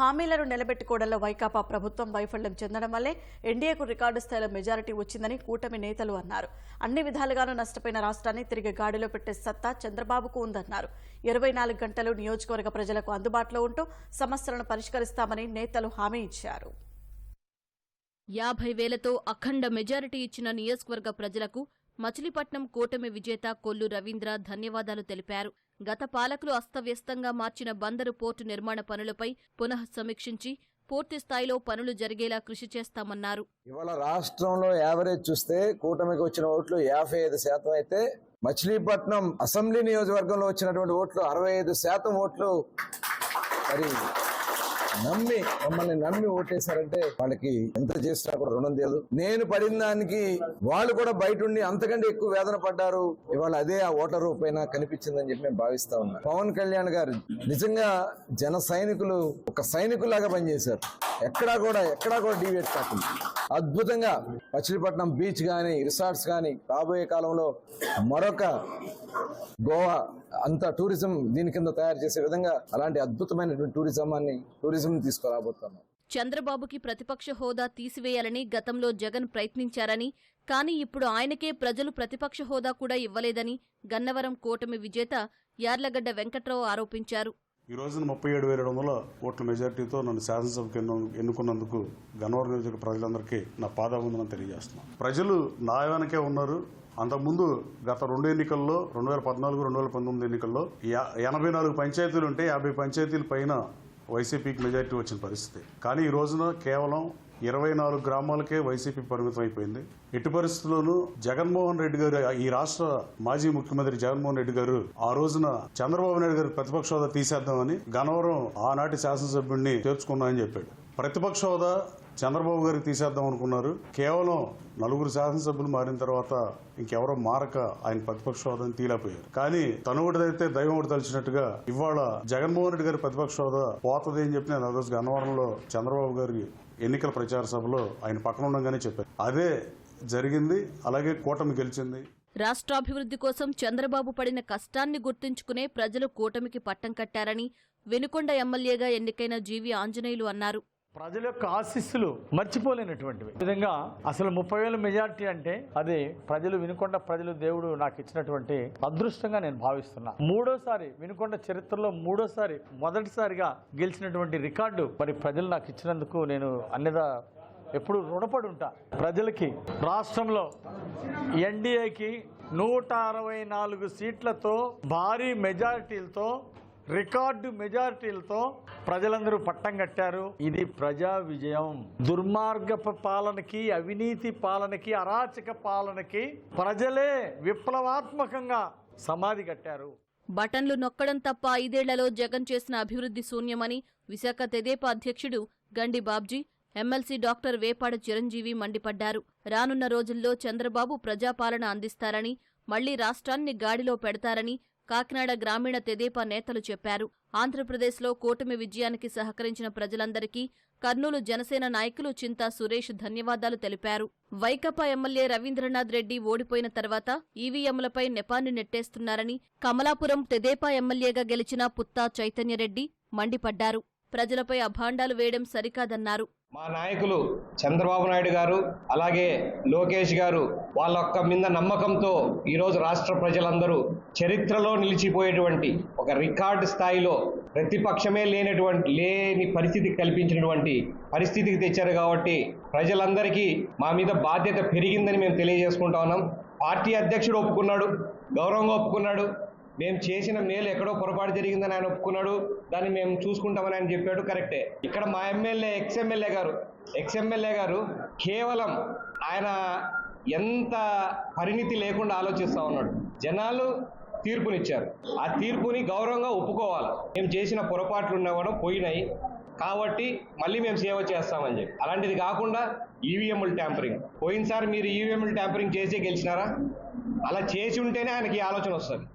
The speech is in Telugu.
హామీలను నిలబెట్టుకోవడంలో వైకాపా ప్రభుత్వం వైఫల్యం చెందడం వల్లే ఎన్డీఏకు రికార్డు స్థాయిలో మెజారిటీ వచ్చిందని కూటమి నేతలు అన్నారు. అన్ని విధాలుగానూ నష్టపోయిన రాష్ట్రాన్ని తిరిగి గాడిలో పెట్టే సత్తా చంద్రబాబుకు ఉందన్నారు. ఇరవై నాలుగు గంటలు నియోజకవర్గ ప్రజలకు అందుబాటులో ఉంటూ సమస్యలను పరిష్కరిస్తామని నేతలు హామీ ఇచ్చారు. యాభై వేలతో అఖండ మెజారిటీ ఇచ్చిన నియోజకవర్గ ప్రజలకు మచిలీపట్నం కూటమి విజేత కొల్లు రవీంద్ర ధన్యవాదాలు తెలిపారు. గత పాలకులు అస్తవ్యస్తంగా మార్చిన బందరు పోర్టు నిర్మాణ పనులపై పునః సమీక్షించి పూర్తి స్థాయిలో పనులు జరిగేలా కృషి చేస్తామన్నారు. ఇవాళ రాష్ట్రంలో యావరేజ్ చూస్తే కూటమికి వచ్చిన ఓట్లు యాభై ఐదు శాతం అయితే మచిలీపట్నం అసెంబ్లీ నియోజకవర్గంలో వచ్చినటువంటి ఓట్లు అరవై ఐదు శాతం ఓట్లు. మరి నమ్మి మమ్మల్ని నమ్మి ఓటేశారంటే వాళ్ళకి ఎంత చేసినా కూడా రుణం తెలియదు నేను పడిన దానికి వాళ్ళు కూడా బయట ఉండి అంతకంటే ఎక్కువ వేదన పడ్డారు. ఇవాళ అదే ఆ ఓటర్ పైన కనిపించిందని చెప్పి మేము భావిస్తా ఉన్నాం. పవన్ కళ్యాణ్ గారు నిజంగా జన సైనికులు ఒక సైనికులాగా పనిచేశారు. ఎక్కడా కూడా ఎక్కడా కూడా డివేట్ కాకుండా. అద్భుతంగా మచిలీపట్నం బీచ్ కానీ రిసార్ట్స్ కానీ రాబోయే కాలంలో మరొక గోవా అంత టూరిజం దీని కింద తయారు చేసే విధంగా అలాంటి అద్భుతమైనటువంటి టూరిజం అని టూరిజం తీసుకురాబోతున్నాం. చంద్రబాబుకి ప్రతిపక్ష హోదా తీసివేయాలని గతంలో జగన్ ప్రయత్నించారని కానీ ఇప్పుడు ఆయనకే ప్రజలు ప్రతిపక్ష హోదా కూడా ఇవ్వలేదని గన్నవరం కూటమి విజేత యార్లగడ్డ వెంకట్రావు ఆరోపించారు. ఈ రోజున ముప్పై ఏడు వేల ఏడు వందల ఓట్ల మెజార్టీతో నన్ను శాసనసభకు ఎన్ను- ఎన్నుకున్నందుకు గన్నవరం నియోజక ప్రజలందరికీ నా పాదాబంధనం తెలియజేస్తున్నాను. ప్రజలు నా వెనకే ఉన్నారు. అంతకుముందు గత రెండు ఎన్నికల్లో రెండు వేల పద్నాలుగు రెండు వేల పంతొమ్మిది ఎన్నికల్లో యా- ఎనభై నాలుగు పంచాయతీలు ఉంటే యాభై పంచాయతీల పైన వైసీపీకి మెజార్టీ వచ్చిన పరిస్థితి. కానీ ఈ రోజున కేవలం ఇరవై నాలుగు గ్రామాలకే వైసీపీ పరిమితం అయిపోయింది. ఎట్టి పరిస్థితుల్లోనూ జగన్మోహన్ రెడ్డి గారు ఈ రాష్ట్ర మాజీ ముఖ్యమంత్రి జగన్మోహన్ రెడ్డి గారు ఆ రోజున చంద్రబాబు నాయుడు గారు ప్రతిపక్ష హోదా తీసేద్దామని గనవరం ఆనాటి శాసనసభ్యుడిని చేర్చుకున్నామని చెప్పాడు. ప్రతిపక్ష హోదా చంద్రబాబు గారికి తీసేద్దాం అనుకున్నారు. కేవలం నలుగురు శాసనసభ్యులు మారిన తర్వాత ఇంకెవరో మారక ఆయన ప్రతిపక్ష హోదాని తీలేపోయారు కానీ తను ఒకటిదైతే దైవం ఒకటి తలిచినట్టుగా ఇవాళ జగన్మోహన్ రెడ్డి గారి ప్రతిపక్ష హోదా పోతుంది అని చెప్పి నేను ఆ రోజు గన్నవరంలో చంద్రబాబు గారి ఎన్నికల ప్రచార సభలో ఆయన పక్కన ఉండగానే చెప్పారు. అదే జరిగింది అలాగే కూటమి గెలిచింది. రాష్ట్రాభివృద్ధి కోసం చంద్రబాబు పడిన కష్టాన్ని గుర్తుంచుకునే ప్రజలు కూటమికి పట్టం కట్టారని వెనుకొండ ఎమ్మెల్యేగా ఎన్నికైన జీవి ఆంజనేయులు అన్నారు. ప్రజల యొక్క ఆశీస్సులు మర్చిపోలేనటువంటివి. విధంగా అసలు ముప్పై వేల మెజార్టీ అంటే అది ప్రజలు వినుకొండ ప్రజలు దేవుడు నాకు ఇచ్చినటువంటి అదృష్టంగా నేను భావిస్తున్నా. మూడోసారి వినుకొండ చరిత్రలో మూడోసారి మొదటిసారిగా గెలిచినటువంటి రికార్డు మరి ప్రజలు నాకు ఇచ్చినందుకు నేను అన్నిదా ఎప్పుడు రుణపడి ఉంటా. ప్రజలకి రాష్ట్రంలో ఎన్డీఏకి నూట అరవై నాలుగు సీట్లతో భారీ మెజారిటీలతో రికార్డు మెజారిటీలతో ప్రజలందరూ పట్టం కట్టారు. ఇది ప్రజా విజయం. దుర్మార్గ పాలనకి అవినీతి పాలనకి అరాచక పాలనకి ప్రజలే విప్లవాత్మకంగా సమాధి కట్టారు. బటన్లు నొక్కడం తప్ప ఐదేళ్ళలో జగన్ చేసిన అభివృద్ధి శూన్యమని విశాఖ తెదేపా అధ్యక్షుడు గండి బాబ్జీ ఎమ్మెల్సీ డాక్టర్ వేపాడ చిరంజీవి మండిపడ్డారు. రానున్న రోజుల్లో చంద్రబాబు ప్రజాపాలన అందిస్తారని మళ్ళీ రాష్ట్రాన్ని గాడిలో పెడతారని కాకినాడ గ్రామీణ తెదేపా నేతలు చెప్పారు. ఆంధ్రప్రదేశ్లో కూటమి విజయానికి సహకరించిన ప్రజలందరికీ కర్నూలు జనసేన నాయకులు చింతా సురేష్ ధన్యవాదాలు తెలిపారు. వైకపా ఎమ్మెల్యే రవీంద్రనాథ్ రెడ్డి ఓడిపోయిన తర్వాత ఈవీఎంలపై నెపాన్ని నెట్టేస్తున్నారని కమలాపురం తెదేపా ఎమ్మెల్యేగా గెలిచిన పుత్తా చైతన్యరెడ్డి మండిపడ్డారు. ప్రజలపై అభాండాలు వేయడం సరికాదన్నారు. మా నాయకులు చంద్రబాబు నాయుడు గారు అలాగే లోకేష్ గారు వాళ్ళ యొక్క మీద నమ్మకంతో ఈరోజు రాష్ట్ర ప్రజలందరూ చరిత్రలో నిలిచిపోయేటువంటి ఒక రికార్డు స్థాయిలో ప్రతిపక్షమే లేనటువంటి లేని పరిస్థితి కల్పించినటువంటి పరిస్థితికి తెచ్చారు కాబట్టి ప్రజలందరికీ మా మీద బాధ్యత పెరిగిందని మేము తెలియజేసుకుంటా ఉన్నాం. పార్టీ అధ్యక్షుడు ఒప్పుకున్నాడు గౌరవంగా ఒప్పుకున్నాడు. మేము చేసిన మేలు ఎక్కడో పొరపాటు జరిగిందని ఆయన ఒప్పుకున్నాడు. దాన్ని మేము చూసుకుంటామని ఆయన చెప్పాడు. కరెక్టే. ఇక్కడ మా ఎమ్మెల్యే ఎక్స్ ఎమ్మెల్యే గారు ఎక్స్ ఎమ్మెల్యే గారు కేవలం ఆయన ఎంత పరిణితి లేకుండా ఆలోచిస్తా ఉన్నాడు. జనాలు తీర్పునిచ్చారు. ఆ తీర్పుని గౌరవంగా ఒప్పుకోవాలి. మేము చేసిన పొరపాట్లు ఉన్నవాడు పోయినాయి. కాబట్టి మళ్ళీ మేము సేవ చేస్తామని చెప్పి. అలాంటిది కాకుండా ఈవీఎంలు ట్యాంపరింగ్. పోయినసారి మీరు ఈవీఎంలు ట్యాంపరింగ్ చేసే గెలిచినారా? అలా చేసి ఉంటేనే ఆయనకి ఆలోచన వస్తుంది.